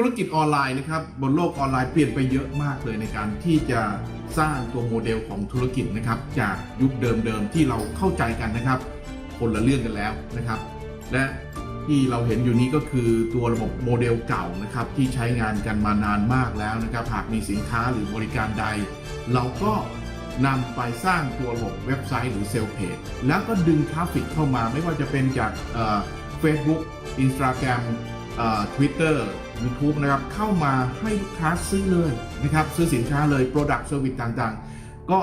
ธุรกิจออนไลน์นะครับบนโลกออนไลน์เปลี่ยนไปเยอะมากเลยในการที่จะสร้างตัวโมเดลของธุรกิจนะครับจากยุคเดิมๆที่เราเข้าใจกันนะครับ คนละเรื่องกันแล้วนะครับ และที่เราเห็นอยู่นี้ก็คือตัวระบบโมเดลเก่านะครับที่ใช้งานกันมานานมากแล้วนะครับหากมีสินค้าหรือบริการใด เราก็นำไปสร้างตัวระบบเว็บไซต์หรือเซลล์เพจแล้วก็ดึงทราฟฟิกเข้ามาไม่ว่าจะเป็นจากเฟซบุ๊กอินสตาแกรม ทวิตเตอร์ยูทูบนะครับเข้ามาให้ลูกค้าซื้อเลยนะครับซื้อสินค้าเลย Product Service ต่างๆ ก็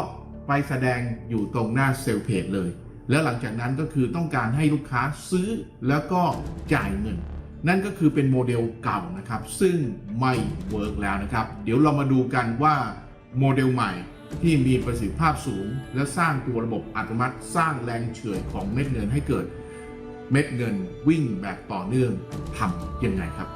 ไปแสดงอยู่ตรงหน้าเซลล์เพจเลย แล้วหลังจากนั้นก็คือต้องการให้ลูกค้าซื้อแล้วก็จ่ายเงิน นั่นก็คือเป็นโมเดลเก่านะครับ ซึ่งไม่เวิร์กแล้วนะครับ เดี๋ยวเรามาดูกันว่าโมเดลใหม่ที่มีประสิทธิภาพสูง และสร้างตัวระบบอัตโนมัติ สร้างแรงเฉื่อยของเม็ดเงินให้เกิด เม็ดเงินวิ่งแบบต่อเนื่องทำยังไงครับ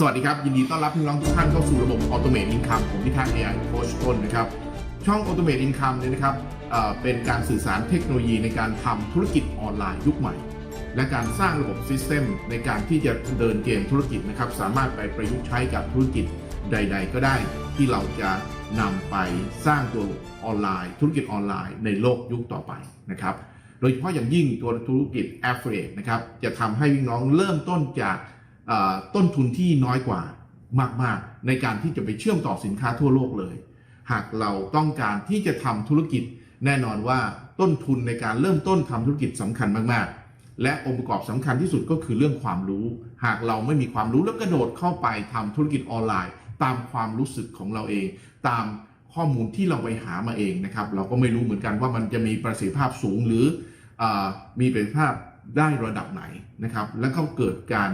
สวัสดีครับ ยินดีต้อนรับพี่น้องทุกท่านเข้าสู่ระบบ Automate Income ผมพิทักษ์ AI Coach ต้นนะครับ ช่อง Automate Income เนี่ยนะครับ เป็นการสื่อสารเทคโนโลยีในการทำธุรกิจออนไลน์ยุคใหม่ และการสร้างระบบซิสเต็มในการที่จะเดินเกมธุรกิจนะครับสามารถไปประยุกต์ใช้กับธุรกิจใด ๆ ก็ได้ ที่เราจะนำไปสร้างตัวออนไลน์ ธุรกิจออนไลน์ในโลกยุคต่อไปนะครับโดยเฉพาะอย่างยิ่งตัวธุรกิจ Affiliate นะครับจะทำให้พี่น้องเริ่มต้นจากต้นทุนที่น้อยกว่ามาก ๆ ในการที่จะไปเชื่อมต่อสินค้าทั่วโลกเลย หากเราต้องการที่จะทำธุรกิจ แน่นอนว่าต้นทุนในการเริ่มต้นทำธุรกิจสำคัญมากๆ และองค์ประกอบสำคัญที่สุดก็คือเรื่องความรู้ หากเราไม่มีความรู้แล้วกระโดดเข้าไปทำธุรกิจออนไลน์ ตามความรู้สึกของเราเอง ตามข้อมูลที่เราไปหามาเองนะครับ เราก็ไม่รู้เหมือนกันว่ามันจะมีประสิทธิภาพสูงหรือเออมีประสิทธิภาพได้ระดับไหนนะครับ แล้วก็เกิดการ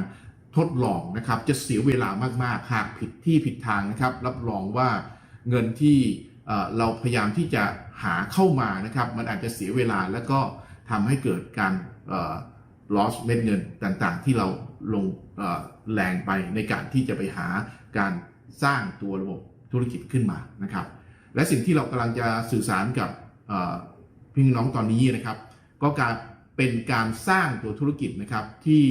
ทดลองนะครับ จะเสียเวลามากๆ หากผิดที่ผิดทางนะครับ รับรองว่าเงินที่ เราพยายามที่จะหาเข้ามานะครับ มันอาจจะเสียเวลาแล้วก็ทำให้เกิดการ loss เม็ดเงินต่างๆ ที่เราลงแรงไปในการที่จะไปหาการสร้างตัวระบบธุรกิจขึ้นมานะครับ และสิ่งที่เรากำลังจะสื่อสารกับพี่น้องตอนนี้นะครับ ก็การเป็นการสร้างตัวธุรกิจนะครับที่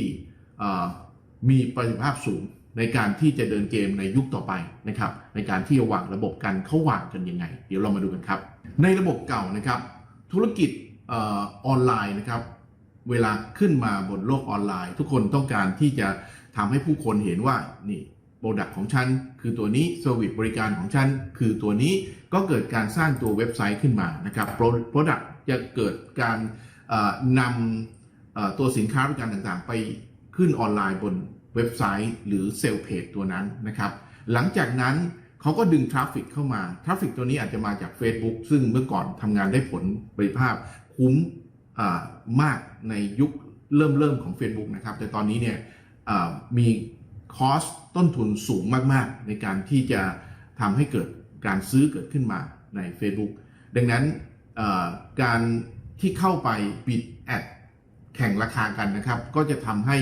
มีประสิทธิภาพสูง ในการที่จะเดินเกมในยุคต่อไปนะครับในการที่จะวางระบบกันเขาวางกันยังไง เดี๋ยวเรามาดูกันครับ ในระบบเก่านะครับ ธุรกิจออนไลน์นะครับ เวลาขึ้นมาบนโลกออนไลน์ ทุกคนต้องการที่จะทำให้ผู้คนเห็นว่านี่โปรดักของฉัน คือตัวนี้เซอร์วิสบริการของฉัน คือตัวนี้ก็เกิดการสร้างตัวเว็บไซต์ขึ้นมานะครับโปรดักจะเกิดการนำตัวสินค้าบริการต่างๆ ไปขึ้นออนไลน์บน เว็บไซต์หรือเซลล์เพจตัวนั้นนะครับ หลังจากนั้นเขาก็ดึงทราฟฟิกเข้ามาทราฟฟิกตัวนี้อาจจะมาจาก Facebook ซึ่งเมื่อก่อนทำงานได้ผลประสิทธิภาพคุ้มมากในยุคเริ่มเริ่มของ Facebook นะครับ แต่ตอนนี้เนี่ยมีคอสต้นทุนสูงมาก ๆ ในการที่จะทำให้เกิดการซื้อเกิดขึ้นมาใน Facebook ดังนั้นการที่เข้าไปบิดแอดแข่งราคากันนะครับ ก็จะทำให้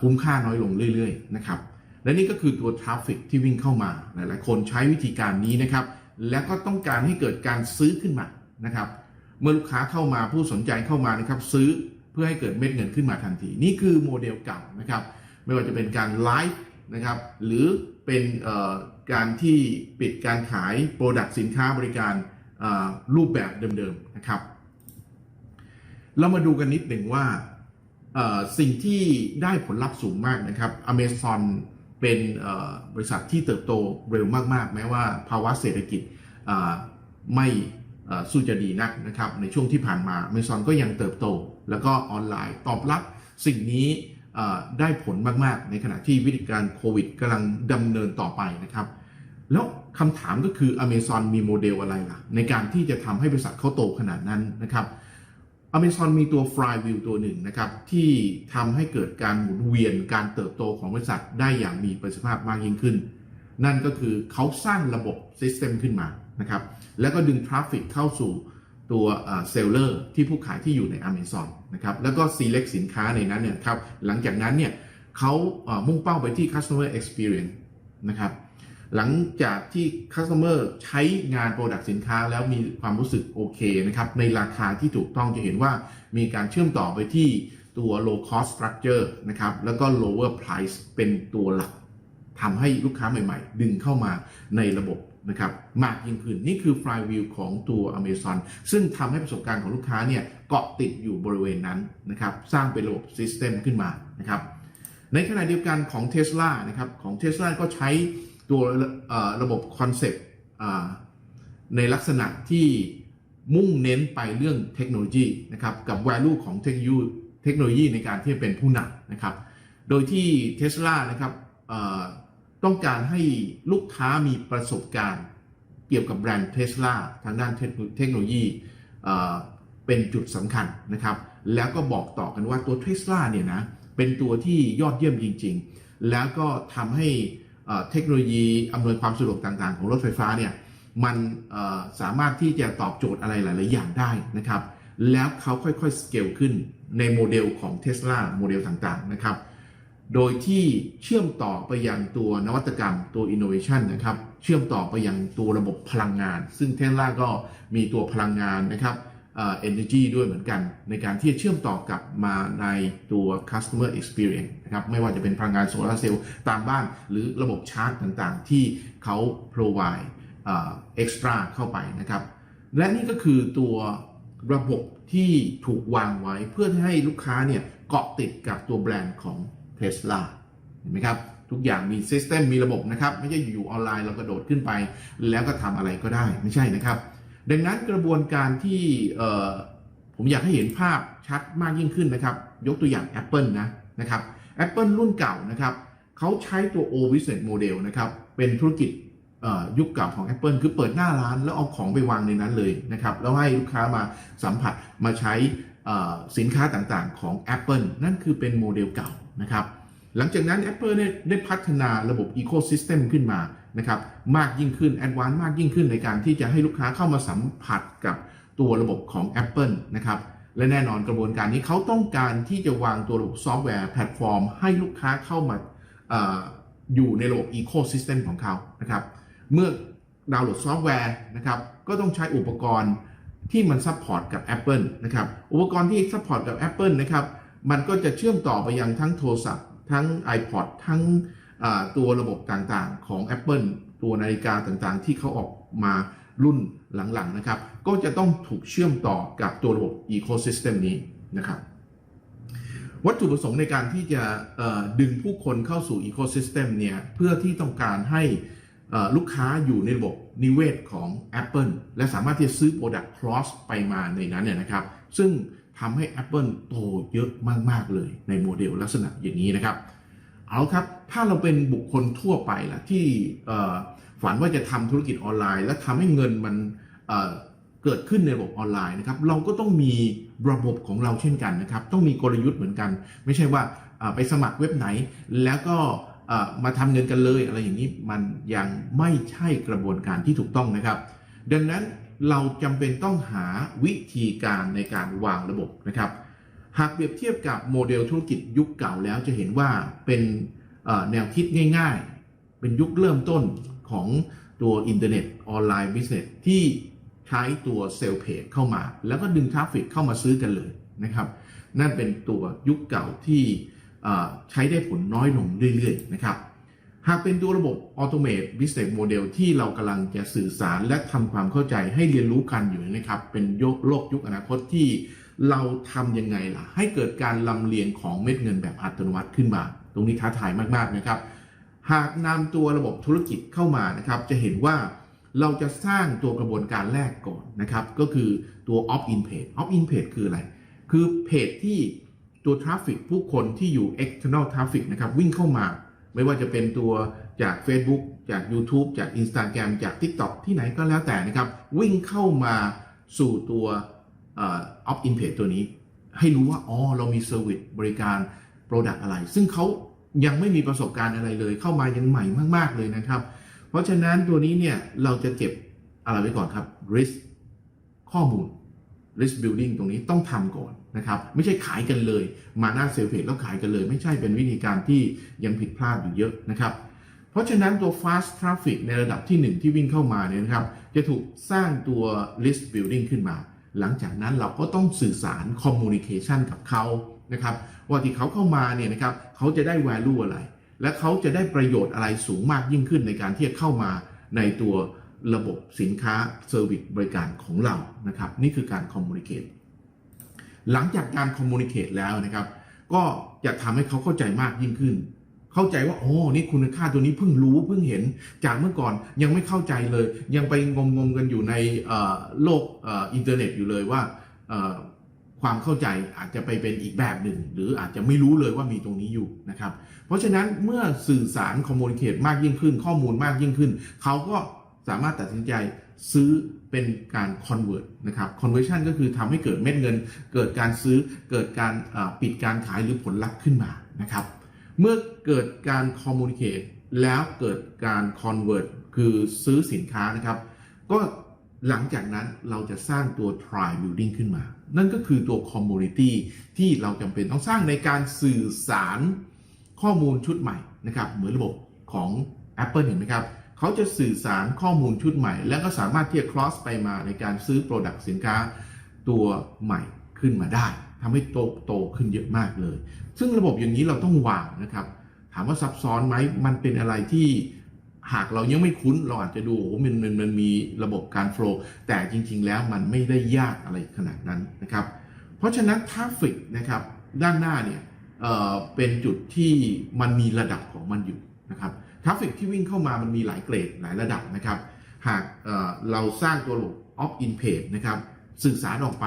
คุ้มค่าน้อยลงเรื่อยๆนะครับและนี่ก็คือตัวทราฟฟิกที่วิ่งเข้ามาหลายๆคนใช้วิธีการนี้นะครับแล้วก็ต้องการให้เกิดการซื้อขึ้นมานะครับเมื่อลูกค้าเข้ามาผู้สนใจเข้ามานะครับซื้อเพื่อให้เกิดเม็ดเงินขึ้นมาทันที นี่คือโมเดลเก่านะครับไม่ว่าจะเป็นการไลฟ์นะครับหรือเป็นการที่ปิดการขายโปรดักต์สินค้าบริการรูปแบบเดิมๆนะครับ เรามาดูกันนิดหนึ่งว่า สิ่งที่ได้ผลลัพธ์สูงมากนะครับ Amazon เป็นบริษัทที่เติบโตเร็วมากๆ แม้ว่าภาวะเศรษฐกิจไม่สู้จะดีนักนะครับ ในช่วงที่ผ่านมา Amazon ก็ยังเติบโต แล้วก็ออนไลน์ตอบรับสิ่งนี้ได้ผลมากๆ ในขณะที่วิธีการโควิดกำลังดำเนินต่อไปนะครับ แล้วคำถามก็คือ Amazon มีโมเดลอะไรล่ะ ในการที่จะทำให้บริษัทเขาโตขนาดนั้นนะครับ Amazon มีตัว Flywheel ตัวหนึ่งนะครับ ที่ทำให้เกิดการหมุนเวียนการเติบโตของบริษัทได้อย่างมีประสิทธิภาพมากยิ่งขึ้น นั่นก็คือเขาสร้างระบบ System ขึ้นมานะครับ แล้วก็ดึงทราฟฟิกเข้าสู่ตัวเซลเลอร์ที่ผู้ขายที่อยู่ใน Amazon นะครับ แล้วก็ select สินค้าในนั้นเนี่ยครับ หลังจากนั้นเนี่ยเขามุ่งเป้าไปที่ customer experience นะครับ หลังจากที่ customer ใช้งาน product สินค้าแล้วมีความรู้สึกโอเคนะครับในราคาที่ถูกต้องจะเห็นว่ามีการเชื่อมต่อไปที่ตัว low cost structure นะครับแล้วก็ lower price เป็นตัวหลักทำให้ลูกค้าใหม่ๆ ดึงเข้ามาในระบบนะครับมากยิ่งขึ้นนี่คือ flywheel ของตัว Amazon ซึ่งทำให้ประสบการณ์ของลูกค้าเนี่ยเกาะติดอยู่บริเวณนั้นนะครับสร้างเป็นระบบ system ขึ้นมานะครับในขณะเดียวกันของ Tesla นะครับของ Tesla ก็ใช้ ตัวระบบคอนเซปต์ในลักษณะที่มุ่งเน้นไปเรื่องเทคโนโลยีนะครับกับ value ของเทคโนโลยีเทคโนโลยีในการที่จะเป็นผู้นำนะครับ โดยที่ Tesla นะครับต้องการให้ลูกค้ามีประสบการณ์เกี่ยวกับแบรนด์ Tesla ทางด้านเทคโนโลยีเอ่อเป็นจุดสำคัญนะครับ แล้วก็บอกต่อกันว่าตัว Tesla เนี่ยนะเป็นตัวที่ยอดเยี่ยมจริง ๆ แล้วก็ทำให้ เทคโนโลยีอำนวยความสะดวกต่างๆ ของรถไฟฟ้าเนี่ยมันสามารถที่จะตอบโจทย์อะไรหลาย ๆ อย่างได้นะครับ แล้วเขาค่อยๆสเกลขึ้นในโมเดลของ Tesla โมเดลต่างๆนะครับ โดยที่เชื่อมต่อไปยังตัวนวัตกรรมตัว innovation นะครับ เชื่อมต่อไปยังตัวระบบพลังงาน ซึ่งเทสลาก็มีตัวพลังงานนะครับ energy ด้วยเหมือนกัน ในการที่จะเชื่อมต่อกลับมาในตัว customer experience นะครับไม่ว่าจะเป็นพลังงานโซลาร์เซลล์ตามบ้าน หรือระบบชาร์จต่างๆ ที่เขา provide เอ่อ extra เข้าไปนะครับ และนี่ก็คือตัวระบบที่ถูกวางไว้เพื่อให้ลูกค้าเนี่ยเกาะติดกับตัวแบรนด์ของ Tesla เห็นไหมครับ ทุกอย่างมี System มีระบบนะครับ ไม่ใช่อยู่ๆออนไลน์เรากระโดดขึ้นไป แล้วก็ทำอะไรก็ได้ไม่ใช่นะครับ ดังนั้นกระบวนการที่ผมอยากให้เห็นภาพชัดมากยิ่งขึ้นนะครับ ยกตัวอย่าง Apple นะนะครับ Apple รุ่นเก่านะครับเขาใช้ตัว O Business Model นะครับ เป็นธุรกิจยุคเก่าของ Apple คือเปิดหน้าร้านแล้วเอาของไปวางในนั้นเลยนะครับ แล้วให้ลูกค้ามาสัมผัสมาใช้สินค้าต่างๆของ Apple นั่นคือเป็นโมเดลเก่านะครับ หลังจากนั้น Apple เนี่ยได้พัฒนาระบบ Ecosystem ขึ้นมา นะครับมากยิ่งขึ้น a d v a n c e มากยิ่งขึ้นในการที่จะให้ลูกค้าเข้ามาสัมผัสกับตัวระบบของ Apple นะครับและแน่นอนกระบวนการนี้เขาต้องการที่จะวางตัวระบบซอฟต์แวร์แพลตฟอร์ม ให้ลูกค้าเข้ามาออยู่ในระบบ Ecosystem ของเขานะครับเมื่อดาวน์โหลดซอฟต์แวร์นะครับก็ต้องใช้อุปกรณ์ที่มันซัพพอร์ตกับ Apple นะครับอุปกรณ์ที่ซัพพอร์ตกับ Apple นะครับมันก็จะเชื่อมต่อไปยังทั้งโทรศัพท์ ทั้ง iPod ทั้ง ตัวระบบต่างๆ ของ Apple ตัวนาฬิกาต่างๆ ที่เขาออกมารุ่นหลังๆนะครับ ก็จะต้องถูกเชื่อมต่อกับตัวระบบ Ecosystem นี้นะครับ วัตถุประสงค์ในการที่จะดึงผู้คนเข้าสู่ Ecosystem เนี่ยเพื่อที่ต้องการให้ลูกค้าอยู่ในระบบนิเวศของ Apple และสามารถที่จะซื้อ Product Cross ไปมาในนั้นเนี่ยนะครับ ซึ่งทำให้ Apple โตเยอะมาก ๆ เลยในโมเดลลักษณะอย่างนี้นะครับ เอาครับ ถ้าเราเป็นบุคคลทั่วไปล่ะที่ฝันว่าจะทำธุรกิจออนไลน์ และทำให้เงินมันเเกิดขึ้นในระบบออนไลน์นะครับเราก็ต้องมีระบบของเราเช่นกันนะครับ ต้องมีกลยุทธ์เหมือนกัน ไม่ใช่ว่าไปสมัครเว็บไหน แล้วก็มาทำเงินกันเลยอะไรอย่างนี้มันยังไม่ใช่กระบวนการที่ถูกต้องนะครับ ดังนั้นเราจำเป็นต้องหาวิธีการในการวางระบบนะครับ หากเปรียบเทียบกับโมเดลธุรกิจยุคเก่าแล้วจะเห็นว่าเป็นแนวคิดง่ายๆ เป็นยุคเริ่มต้นของตัวอินเทอร์เน็ตออนไลน์บิสเนสที่ใช้ตัวเซลล์เพจเข้ามา แล้วก็ดึงทราฟฟิกเข้ามาซื้อกันเลยนะครับ นั่นเป็นตัวยุคเก่าที่ใช้ได้ผลน้อยลงเรื่อยๆนะครับ หากเป็นตัวระบบ Automate Business Model ที่เรากำลังจะสื่อสารและทำความเข้าใจให้เรียนรู้กันอยู่นะครับ เป็นยกโลกยุคอนาคตที่ เราทำยังไงล่ะ ให้เกิดการลำเลียงของเม็ดเงินแบบอัตโนมัติขึ้นมา ตรงนี้ท้าทายมากๆนะครับ หากนำตัวระบบธุรกิจเข้ามานะครับ จะเห็นว่าเราจะสร้างตัวกระบวนการแรกก่อนนะครับ ก็คือตัว opt in page opt in page คืออะไร คือเพจที่ตัวทราฟฟิกผู้คนที่อยู่ external traffic นะครับวิ่งเข้ามา ไม่ว่าจะเป็นตัวจาก Facebook จาก YouTube จาก Instagram จาก TikTok ที่ไหนก็แล้วแต่นะครับ วิ่งเข้ามาสู่ตัว เอ่อ opt in page ตัวนี้ ให้รู้ว่าอ๋อเรามีเซอร์วิสบริการ Product อะไร ซึ่งเขายังไม่มีประสบการณ์อะไรเลย เข้ามายังใหม่มาก ๆ เลยนะครับ เพราะฉะนั้นตัวนี้เนี่ยเราจะเก็บอะไรไว้ก่อนครับ risk ข้อมูล risk building ตรงนี้ต้องทำก่อนนะครับ ไม่ใช่ขายกันเลย มาหน้าเซลล์เพจแล้วขายกันเลย ไม่ใช่เป็นวิธีการที่ยังผิดพลาดอยู่เยอะนะครับ เพราะฉะนั้นตัว fast traffic ในระดับที่ 1 ที่วิ่งเข้ามาเนี่ยนะครับ จะถูกสร้างตัว list building ขึ้นมา หลังจากนั้นเราก็ต้องสื่อสาร communication กับเขานะครับว่าที่เขาเข้ามาเนี่ยนะครับเขาจะได้ value อะไร และเขาจะได้ประโยชน์อะไรสูงมากยิ่งขึ้นในการที่จะเข้ามาในตัวระบบสินค้า service บริการของเรานะครับ นี่คือการ communicate หลังจากการ communicate แล้วนะครับ ก็จะทำให้เขาเข้าใจมากยิ่งขึ้น เข้าใจว่าโอ้นี่คุณค่าตัวนี้เพิ่งรู้เพิ่งเห็นจากเมื่อก่อนยังไม่เข้าใจเลย ยังไปงมงๆกันอยู่ในโลกอินเทอร์เน็ตอยู่เลยว่าความเข้าใจอาจจะไปเป็นอีกแบบหนึ่ง หรืออาจจะไม่รู้เลยว่ามีตรงนี้อยู่นะครับ เพราะฉะนั้นเมื่อสื่อสารคอมมูนิเคตมากยิ่งขึ้น ข้อมูลมากยิ่งขึ้น เขาก็สามารถตัดสินใจซื้อเป็นการ convert นะครับ conversion ก็คือทำให้เกิดเม็ดเงิน เกิดการซื้อเกิดการปิดการขายหรือผลลัพธ์ขึ้นมานะครับ เมื่อเกิดการ communicate แล้วเกิดการ convert คือซื้อสินค้านะครับ ก็หลังจากนั้นเราจะสร้างตัว try building ขึ้นมา นั่นก็คือตัว community ที่เราจำเป็นต้องสร้างในการสื่อสารข้อมูลชุดใหม่นะครับ เหมือนระบบของ Apple เห็นไหมครับ เขาจะสื่อสารข้อมูลชุดใหม่ แล้วก็สามารถที่จะ cross ไปมาในการซื้อ Product สินค้าตัวใหม่ขึ้นมาได้ ทำให้โตโตขึ้นเยอะมากเลย ซึ่งระบบอย่างนี้เราต้องวางนะครับ ถามว่าซับซ้อนไหมมันเป็นอะไรที่หากเรายังไม่คุ้นเราอาจจะดูโอ้โหมันมันมันมีระบบการโฟล์แต่จริง ๆ แล้วมันไม่ได้ยากอะไรขนาดนั้นนะครับ เพราะฉะนั้นทราฟฟิกนะครับด้านหน้าเนี่ยเเป็นจุดที่มันมีระดับของมันอยู่นะครับทราฟฟิกที่วิ่งเข้ามามันมีหลายเกรดหลายระดับนะครับ หากเเราสร้างตัวระบบ opt in page นะครับสื่อสารออกไป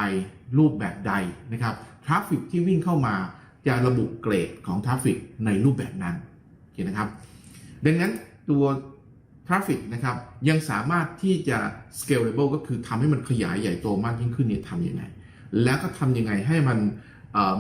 รูปแบบใดนะครับทราฟฟิกที่วิ่งเข้ามาจะระบุเกรดของทราฟฟิกในรูปแบบนั้นโอเคนะครับ ดังนั้นตัวทราฟฟิกนะครับยังสามารถที่จะ scalable ก็คือทำให้มันขยายใหญ่โตมากยิ่งขึ้นเนี่ยทำยังไง แล้วก็ทำยังไงให้มัน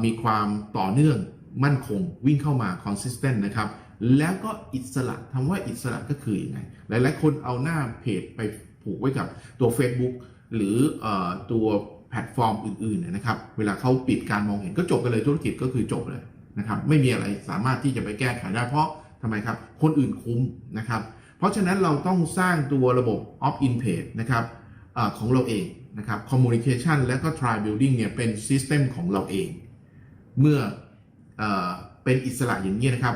มีความต่อเนื่องมั่นคงวิ่งเข้ามา consistent นะครับ แล้วก็อิสระคำว่าอิสระก็คืออยังไง หลายๆ คนเอาหน้าเพจไปผูกไว้กับตัว Facebook หรืออตัว แพลตฟอร์มอื่นๆนะครับ เวลาเขาปิดการมองเห็นก็จบไปเลยธุรกิจก็คือจบเลยนะครับ ไม่มีอะไรสามารถที่จะไปแก้ไขได้เพราะทำไมครับ คนอื่นคุ้มนะครับ เพราะฉะนั้นเราต้องสร้างตัวระบบ opt in page นะครับอของเราเองนะครับ communication และก็ try building เนี่ยเป็น system ของเราเอง เมื่ออเป็นอิสระอย่างนี้นะครับ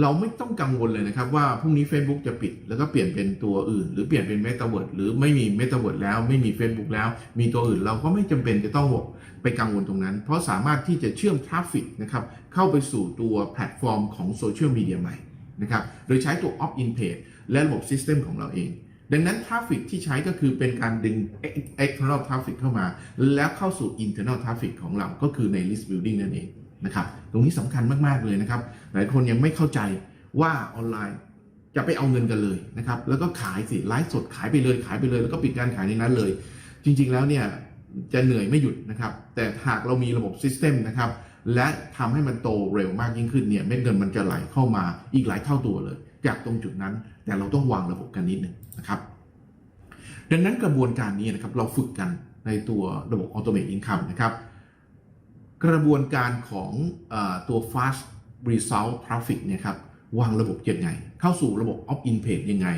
เราไม่ต้องกังวลเลยนะครับว่าพรุ่งนี้ Facebook จะปิด แล้วก็เปลี่ยนเป็นตัวอื่น หรือเปลี่ยนเป็น Metaverse หรือไม่มี Metaverse แล้วไม่มี Facebook แล้ว มีตัวอื่นเราก็ไม่จำเป็นจะต้องไปกังวลตรงนั้น เพราะสามารถที่จะเชื่อมทราฟฟิกนะครับเข้าไปสู่ตัวแพลตฟอร์มของโซเชียลมีเดียใหม่นะครับโดยใช้ตัว opt in page และระบบ System ของเราเอง ดังนั้นทราฟฟิกที่ใช้ก็คือเป็นการดึง external traffic เข้ามา แล้วเข้าสู่ internal traffic ของเราก็คือใน list building นั่นเอง นะครับ ตรงนี้สำคัญมากๆเลยนะครับ หลายคนยังไม่เข้าใจว่าออนไลน์จะไปเอาเงินกันเลยนะครับ แล้วก็ขายสิไลฟ์สดขายไปเลยขายไปเลย แล้วก็ปิดการขายในนั้นเลย จริง ๆแล้วเนี่ยจะเหนื่อยไม่หยุดนะครับ แต่หากเรามีระบบ System นะครับและทำให้มันโตเร็วมากยิ่งขึ้นเนี่ยเม็ดเงินมันจะไหลเข้ามาอีกหลายเท่าตัวเลย จากตรงจุดนั้น แต่เราต้องวางระบบกันนิดหนึ่งนะครับ ดังนั้นกระบวนการนี้นะครับเราฝึกกันในตัวระบบ Automate Income นะครับ กระบวนการของอตัว fast result traffic เนี่ยครับวางระบบยังไง เข้าสู่ระบบ opt in page ยังไง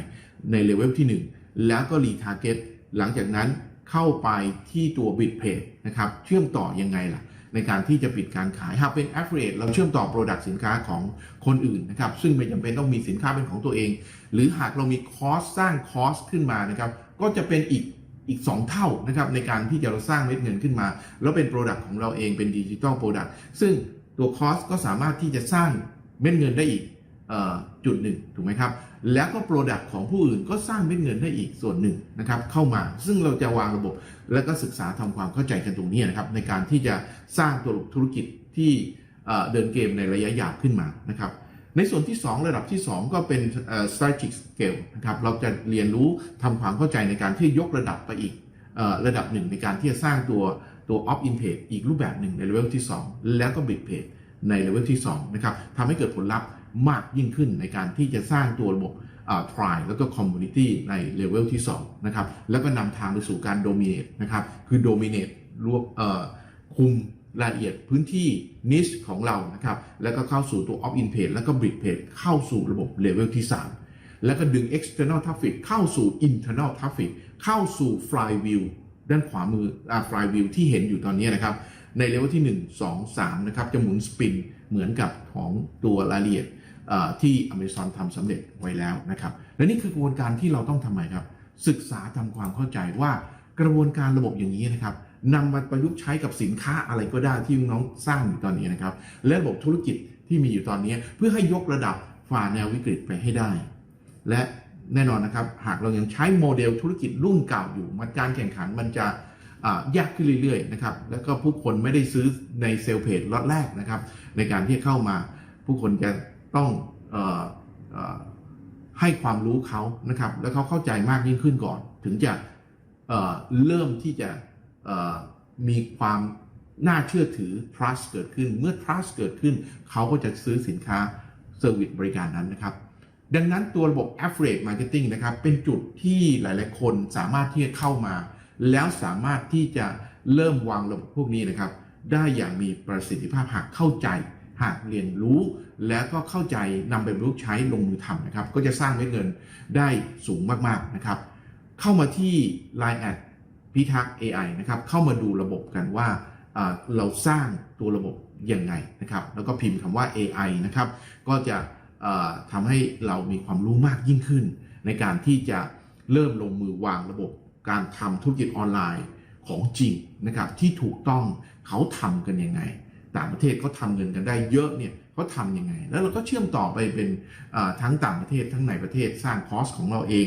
ในเลเวลที่ 1 แล้วก็ retarget หลังจากนั้นเข้าไปที่ตัว bid page นะครับ เชื่อมต่อยังไงล่ะ ในการที่จะปิดการขายหากเป็น affiliate เราเชื่อมต่อ product สินค้าของคนอื่นนะครับ ซึ่งไม่จำเป็นต้องมีสินค้าเป็นของตัวเอง หรือหากเรามีคอสสร้างคอสขึ้นมานะครับ ก็จะเป็นอีก อีก 2 เท่านะครับในการที่จะเราสร้างเม็ดเงินขึ้นมา แล้วเป็น Product ของเราเองเป็นดิจิ t a ลโปรดักต์ซึ่งตัวคอสก็สามารถที่จะสร้างเม็ดเงินได้อีกออจุดหนึ่งถูกไหมครับแล้วก็ Product ของผู้อื่นก็สร้างเม็ดเงินได้อีกส่วนหนึ่งนะครับเข้ามาซึ่งเราจะวางระบบ แล้วก็ศึกษาทำความเข้าใจกันตรงนี้นะครับในการที่จะสร้างตัวธุรกิจที่เดินเกมในระยะยาวขึ้นมานะครับ ในส่วนที่ 2 ระดับที่ 2 ก็เป็น strategic scale นะครับ เราจะเรียนรู้ทำความเข้าใจในการที่ยกระดับไปอีกระดับหนึ่งในการที่จะสร้างตัวตัว opt in page อีกรูปแบบหนึ่งในเลเวลที่ 2 แล้วก็ big page ในเลเวลที่2นะครับทำให้เกิดผลลัพธ์มากยิ่งขึ้นในการที่จะสร้างตัวระบบ try แล้วก็ community ในเลเวลที่2นะครับ แล้วก็นำทางไปสู่การ dominate นะครับ คือ dominate รวบคุม รายละเอียดพื้นที่ niche ของเรานะครับ แล้วก็เข้าสู่ตัว off in page แล้วก็ bridge page เข้าสู่ระบบเลเวลที่ 3 แล้วก็ดึง external traffic เข้าสู่ internal traffic เข้าสู่ flywheel ด้านขวามืออ่า flywheel ที่เห็นอยู่ตอนนี้นะครับ ในเลเวลที่ 1 2 3 นะครับ จะหมุนสปินเหมือนกับของตัวรายละเอียดที่ Amazon ทำสำเร็จไว้แล้วนะครับ และนี่คือกระบวนการที่เราต้องทำไมครับ ศึกษาทำความเข้าใจว่ากระบวนการระบบอย่างนี้นะครับ นำมาประยุกต์ใช้กับสินค้าอะไรก็ได้ที่น้องสร้างอยู่ตอนนี้นะครับ และระบบธุรกิจที่มีอยู่ตอนนี้ เพื่อให้ยกระดับฝ่าแนววิกฤตไปให้ได้ และแน่นอนนะครับ หากเรายังใช้โมเดลธุรกิจรุ่นเก่าอยู่มันการแข่งขันมันจะยากขึ้นเรื่อยๆนะครับ แล้วก็ผู้คนไม่ได้ซื้อในเซลล์เพจล็อตแรกนะครับ ในการที่เข้ามา ผู้คนจะต้องออให้ความรู้เขานะครับ แล้วเขาเข้าใจมากยิ่งขึ้นก่อน ถึงจะเเริ่มที่จะ มีความน่าเชื่อถือ trust เกิดขึ้น เมื่อ trust เกิดขึ้น เขาก็จะซื้อสินค้า service บริการนั้นนะครับ ดังนั้นตัวระบบ affiliate marketing นะครับ เป็นจุดที่หลาย ๆ คนสามารถที่จะเข้ามา แล้วสามารถที่จะเริ่มวางระบบพวกนี้นะครับ ได้อย่างมีประสิทธิภาพหากเข้าใจ หากเรียนรู้แล้วก็เข้าใจนำไปประยุกต์ใช้ลงมือทำนะครับ ก็จะสร้างเม็ดเงินได้สูงมาก ๆ นะครับ เข้ามาที่ Line แอด พิทักษ์ AI นะครับเข้ามาดูระบบกันว่าเราสร้างตัวระบบยังไงนะครับ แล้วก็พิมพ์คำว่า AI นะครับ ก็จะทำให้เรามีความรู้มากยิ่งขึ้น ในการที่จะเริ่มลงมือวางระบบการทำธุรกิจออนไลน์ของจริงนะครับ ที่ถูกต้องเขาทำกันยังไง ต่างประเทศเขาทำเงินกันได้เยอะเนี่ยเขาทำยังไง แล้วเราก็เชื่อมต่อไปเป็นทั้งต่างประเทศทั้งในประเทศสร้างคอสของเราเอง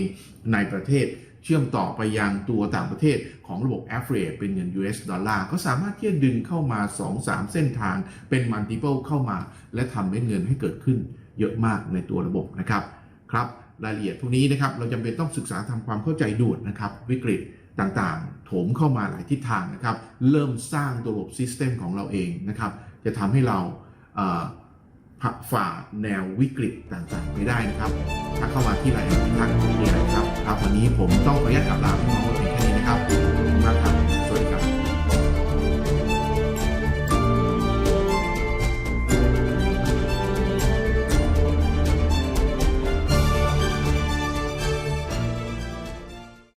ในประเทศ เชื่อมต่อไปยังตัวต่างประเทศของระบบ Affiliate เป็นเงิน US ดอลลาร์ก็สามารถที่จะดึงเข้ามา 2-3 เส้นทางเป็น multiple เข้ามา และทำให้เงินให้เกิดขึ้นเยอะมากในตัวระบบนะครับครับรายละเอียดพวกนี้นะครับเราจำเป็นต้องศึกษาทำความเข้าใจด่วนนะครับ วิกฤตต่างๆ โถมเข้ามาหลายทิศทางนะครับ เริ่มสร้างตัวระบบซิสเต็มของเราเองนะครับ จะทำให้เราผ่าฝ่าแนววิกฤตต่างๆ ไปได้นะครับ ถ้าเข้ามาที่ไหนทักทีนะครับ ครับวันนี้ผมต้องขออนุญาตกลับลาพี่น้องไว้เพียงแค่นี้นะครับ